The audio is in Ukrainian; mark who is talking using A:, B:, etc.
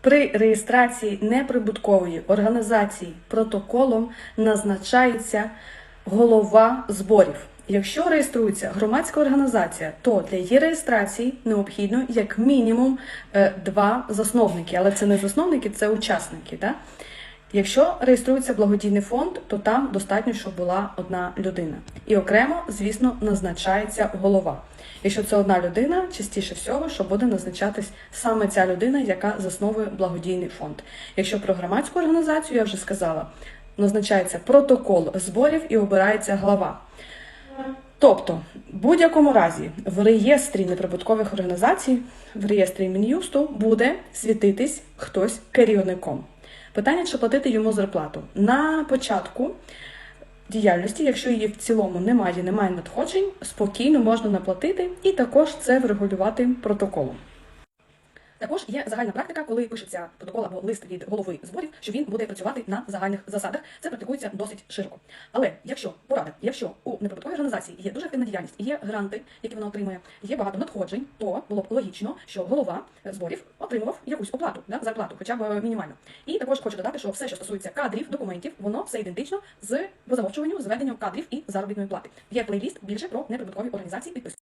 A: При реєстрації неприбуткової організації протоколом назначається голова зборів. Якщо реєструється громадська організація, то для її реєстрації необхідно як мінімум е, два засновники, але це не засновники, це учасники. Да? Якщо реєструється благодійний фонд, то там достатньо, щоб була одна людина. І окремо, звісно, назначається голова. Якщо це одна людина, частіше всього, що буде назначатись саме ця людина, яка засновує благодійний фонд. Якщо про громадську організацію, я вже сказала, назначається протокол зборів і обирається глава. Тобто, в будь-якому разі в реєстрі неприбуткових організацій, в реєстрі Мін'юсту буде світитись хтось керівником. Питання, чи платити йому зарплату. На початку діяльності, якщо її в цілому немає, немає надходжень, спокійно можна наплатити і також це врегулювати протоколом. Також є загальна практика, коли пишеться протокол або лист від голови зборів, що він буде працювати на загальних засадах. Це практикується досить широко. Але якщо порада, якщо у неприбутковій організації є дуже активна діяльність, є гранти, які вона отримує, є багато надходжень, то було б логічно, що голова зборів отримував якусь оплату, да, зарплату, хоча б мінімальну. І також хочу додати, що все, що стосується кадрів, документів, воно все ідентично з по замовчуванню, зведенням кадрів і заробітної плати. Є плейліст більше про неприбуткові організації. Підписуйтесь.